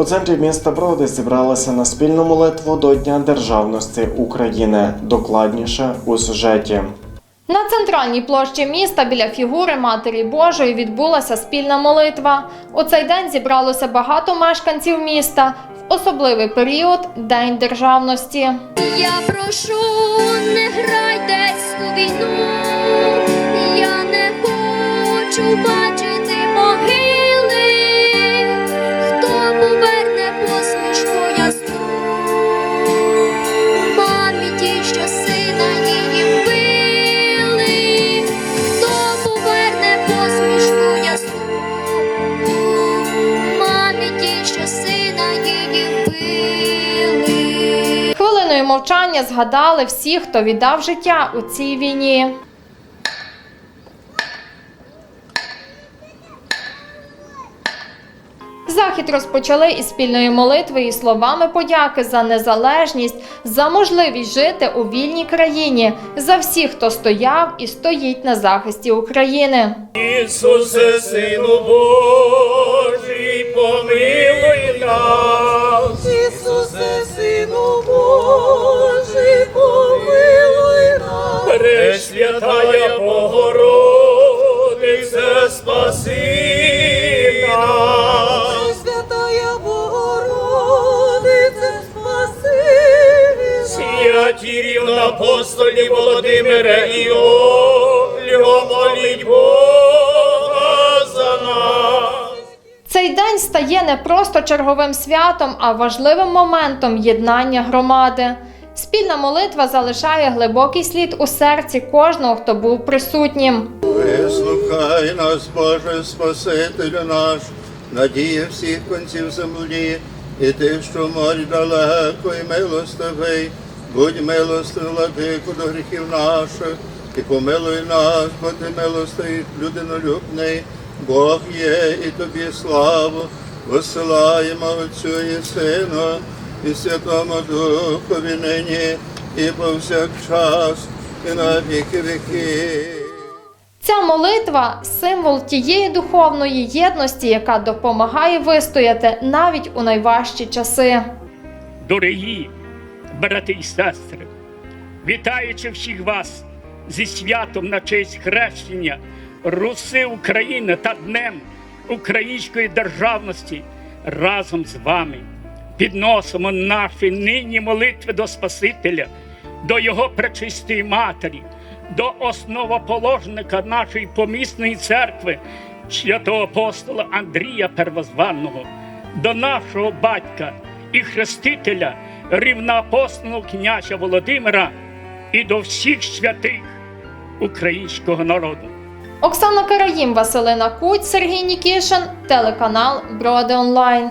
У центрі міста Броди зібралися на спільну молитву до Дня Державності України. Докладніше у сюжеті. На центральній площі міста біля фігури Матері Божої відбулася спільна молитва. У цей день зібралося багато мешканців міста в особливий період День державності. Я прошу, не грайтесь мовчання згадали всіх, хто віддав життя у цій війні. Захід розпочали із спільної молитви і словами подяки за незалежність, за можливість жити у вільній країні, за всіх, хто стояв і стоїть на захисті України. Ісусе, Сину Божий, Божий, помилуй нас. Пресвятая Богородице, спаси нас. Святая Богородице, спаси Святі рівноапостолі Володимире і Ольго, моліть Бога Цей день стає не просто черговим святом, а важливим моментом єднання громади. Спільна молитва залишає глибокий слід у серці кожного, хто був присутнім. Вислухай нас, Боже Спасителю наш, надія всіх конців землі, і ти, що морь далеко і милостивий, будь милостивий, владику до гріхів наших, і помилуй нас, бо ти милостивий, людинолюбний, Бог є і тобі славу, висилаємо Отцю і Сину, і Святому Духові нині, і повсякчас, і на віки віки. Ця молитва символ тієї духовної єдності, яка допомагає вистояти навіть у найважчі часи. Дорогі брати і сестри, вітаючи всіх вас зі святом на честь хрещення Руси України та Днем Української державності разом з вами підносимо наші нині молитви до Спасителя, до Його пречистої Матері, до основоположника нашої помісної церкви, святого апостола Андрія Первозванного, до нашого батька і хрестителя, рівноапостольного князя Володимира і до всіх святих українського народу. Оксана Караїм, Василина Куть, Сергій Нікішин, телеканал Броди Онлайн.